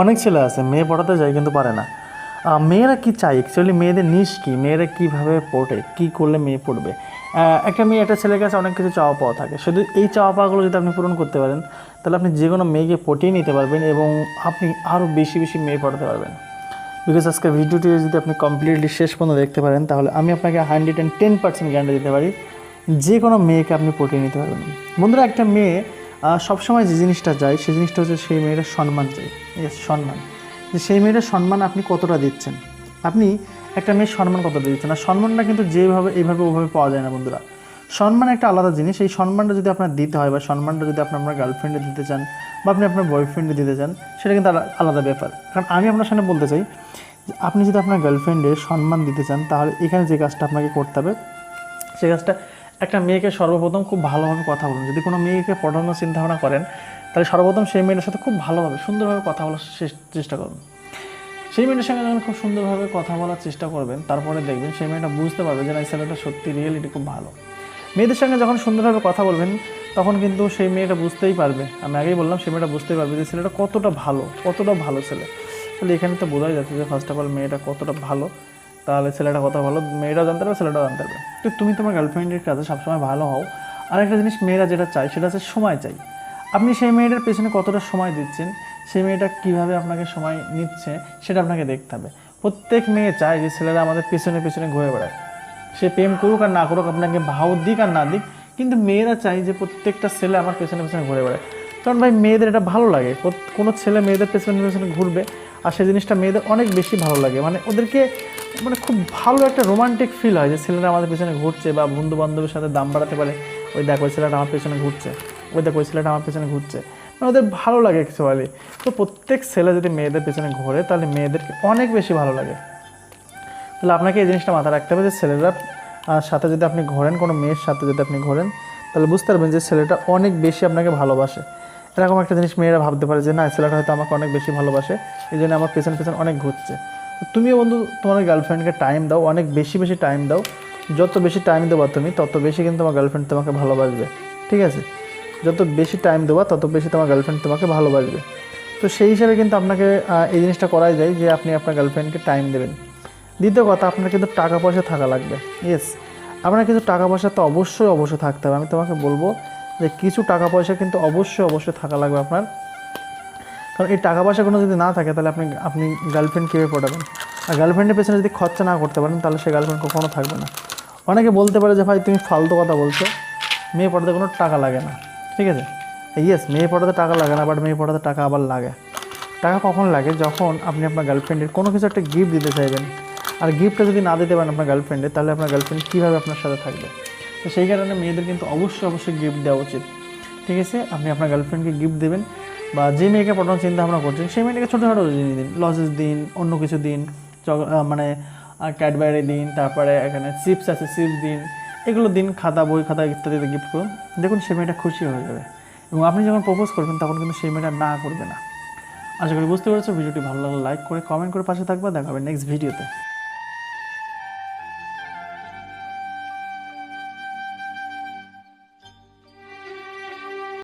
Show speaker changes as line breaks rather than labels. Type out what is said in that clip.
অনেক ছেলে আছে, মেয়ে পড়াতে যায় কিন্তু পারে না। মেয়েরা কি চাই অ্যাকচুয়ালি মেয়েদের নিশ কি? মেয়েরা কীভাবে পড়ে? কী করলে মেয়ে পড়বে? একটা মেয়ে, একটা ছেলের কাছে অনেক কিছু চাওয়া পাওয়া থাকে। শুধু এই চাওয়া পাওয়াগুলো যদি আপনি পূরণ করতে পারেন, তাহলে আপনি যে কোনো মেয়েকে পটিয়ে নিতে পারবেন এবং আপনি আরও বেশি বেশি মেয়ে পড়াতে পারবেন। বিকজ আজকের ভিডিওটি যদি আপনি কমপ্লিটলি শেষ পর্যন্ত দেখতে পারেন, তাহলে আমি আপনাকে hundred and ten percent guarantee দিতে পারি, যে কোনো মেয়েকে আপনি পটিয়ে নিতে পারবেন। বন্ধুরা, একটা মেয়ে সবসময় যে জিনিসটা চায় সেই জিনিসটা হচ্ছে সেই মেয়েটার সম্মান চাই সম্মান। যে সেই মেয়েটার সম্মান আপনি কতটা দিচ্ছেন? আপনি একটা মেয়ের সম্মান কতটা দিচ্ছেন? আর সম্মানটা কিন্তু যেভাবে, এইভাবে, ওভাবে পাওয়া যায় না বন্ধুরা। সম্মান একটা আলাদা জিনিস। এই সম্মানটা যদি আপনার দিতে হয় বা সম্মানটা যদি আপনি আপনার গার্লফ্রেন্ডে দিতে চান বা আপনি আপনার বয়ফ্রেন্ডে দিতে চান, সেটা কিন্তু আলা- আলাদা ব্যাপার। কারণ আমি আপনার সামনে বলতে চাই আপনি যদি আপনার গার্লফ্রেন্ডের সম্মান দিতে চান, তাহলে এখানে যে কাজটা আপনাকে করতে হবে, সে কাজটা একটা মেয়েকে সর্বপ্রথম খুব ভালোভাবে কথা বলুন। যদি কোনো মেয়েকে পড়ানোর চিন্তাভাবনা করেন, তাহলে সর্বপ্রথম সেই মেয়েটার সাথে খুব ভালোভাবে, সুন্দরভাবে কথা বলার চেষ্টা করুন। সেই মেয়েটার সঙ্গে যখন খুব সুন্দরভাবে কথা বলার চেষ্টা করবেন, তারপরে দেখবেন সেই মেয়েটা বুঝতে পারবে যে না, এই ছেলেটা সত্যি রিয়েলিটি খুব ভালো। মেয়েদের সঙ্গে যখন সুন্দরভাবে কথা বলবেন, তখন কিন্তু সেই মেয়েটা বুঝতেই পারবে। আমি আগেই বললাম, সেই মেয়েটা বুঝতেই পারবে যে ছেলেটা কতটা ভালো কতটা ভালো ছেলে। তাহলে এখানে তো বোঝাই যাচ্ছে যে ফার্স্ট অফ অল মেয়েটা কতটা ভালো। তাহলে ছেলেটা কথা ভালো, মেয়েটাও জানতে পারবে, ছেলেটাও জানতে পারবে। তো তুমি তোমার গার্লফ্রেন্ডের কাছে সবসময় ভালো হও। আর একটা জিনিস মেয়েরা যেটা চায়, সেটা হচ্ছে সময় চাই। আপনি সেই মেয়েটার পেছনে কতটা সময় দিচ্ছেন, সেই মেয়েটা কীভাবে আপনাকে সময় নিচ্ছে, সেটা আপনাকে দেখতে হবে। প্রত্যেক মেয়ে চায় যে ছেলেরা আমাদের পেছনে পেছনে ঘুরে বেড়ায় সে প্রেম করুক আর না করুক, আপনাকে ভাও দিক আর না দিক, কিন্তু মেয়েরা চাই যে প্রত্যেকটা ছেলে আমার পেছনে পেছনে ঘুরে বেড়ায় কারণ ভাই, মেয়েদের এটা ভালো লাগে। কোনো ছেলে মেয়েদের পেছনে পেছনে ঘুরবে আর সেই জিনিসটা মেয়েদের অনেক বেশি ভালো লাগে। মানে ওদেরকে মানে খুব ভালো একটা রোমান্টিক ফিল হয় যে ছেলেরা আমাদের পেছনে ঘুরছে বা বন্ধু বান্ধবের সাথে দাম বাড়াতে পারে। ওই দেখ, ওই ছেলেটা আমার পেছনে ঘুরছে। ওই দেখ, ওই ছেলেটা আমার পেছনে ঘুরছে। মানে ওদের ভালো লাগে অ্যাকচুয়ালি তো প্রত্যেক ছেলে যদি মেয়েদের পেছনে ঘোরে, তাহলে মেয়েদেরকে অনেক বেশি ভালো লাগে। তাহলে আপনাকে এই জিনিসটা মাথায় রাখতে হবে যে ছেলেরা সাথে যদি আপনি ঘোরেন, কোনো মেয়ের সাথে যদি আপনি ঘোরেন, তাহলে বুঝতে পারবেন যে ছেলেটা অনেক বেশি আপনাকে ভালোবাসে। এরকম একটা জিনিস মেয়েরা ভাবতে পারে যে, না ছেলেটা হয়তো আমাকে অনেক বেশি ভালোবাসে, এই জন্য আমার পেছন পেছন অনেক ঘুরছে। তুমিও বন্ধু, তোমার গার্লফ্রেন্ডকে টাইম দাও, অনেক বেশি বেশি টাইম দাও। যত বেশি টাইম দেবা তুমি, তত বেশি কিন্তু তোমার গার্লফ্রেন্ড তোমাকে ভালোবাসবে, ঠিক আছে? যত বেশি টাইম দেবা, তত বেশি তোমার গার্লফ্রেন্ড তোমাকে ভালোবাসবে। তো সেই হিসাবে কিন্তু আপনাকে এই জিনিসটা করাই যায় যে, আপনি আপনার গার্লফ্রেন্ডকে টাইম দেবেন। দ্বিতীয় কথা, আপনার কিন্তু টাকা পয়সা থাকা লাগবে ইয়েস আপনার কিন্তু টাকা পয়সা তো অবশ্যই অবশ্যই থাকতে হবে। আমি তোমাকে বলব যে কিছু টাকা পয়সা কিন্তু অবশ্যই অবশ্যই থাকা লাগবে আপনার। কারণ এই টাকা পয়সা কোনো যদি না থাকে, তাহলে আপনি আপনি গার্লফ্রেন্ড কীভাবে পটাবেন? আর গার্লফ্রেন্ডের পেছনে যদি খরচা না করতে পারেন, তাহলে সে গার্লফ্রেন্ড কখনো থাকবে না। অনেকে বলতে পারে যে, ভাই, তুমি ফালতু কথা বলছো। মেয়ে পড়াতে কোনো টাকা লাগে না। ঠিক আছে? ইয়েস মেয়ে পড়াতে টাকা লাগে না বাট মেয়ে পড়াতে টাকা আবার লাগে। টাকা কখন লাগে? যখন আপনি আপনার গার্লফ্রেন্ডের কোনো কিছু একটা গিফট দিতে চাইবেন। আর গিফটটা যদি না দিতে পারেন আপনার গার্লফ্রেন্ডে তাহলে আপনার গার্লফ্রেন্ড কীভাবে আপনার সাথে থাকবে? তো সেই কারণে মেয়েদের কিন্তু অবশ্যই অবশ্যই গিফট দেওয়া উচিত। ঠিক আছে? আপনি আপনার গার্লফ্রেন্ডকে গিফট দেবেন বা যে মেয়েকে পড়ানোর চিন্তা ভাবনা করছেন, সেই মেয়েটাকে ছোটোখাটো জিনিস দিন লজেস দিন, অন্য কিছু দিন মানে ক্যাডবেরি দিন, তারপরে এখানে চিপস আছে চিপস দিন, এগুলো দিন, খাতা, বই, খাতা ইত্যাদিতে গিফট করুন। দেখুন, সেই মেয়েটা খুশি হয়ে যাবে। এবং আপনি যখন প্রপোজ করবেন, তখন কিন্তু সেই মেয়েটা না করবে না। আশা করি বুঝতে পেরেছ। ভিডিওটি ভালো লাগলে লাইক করে কমেন্ট করে পাশে থাকবে। দেখা হবে নেক্সট ভিডিওতে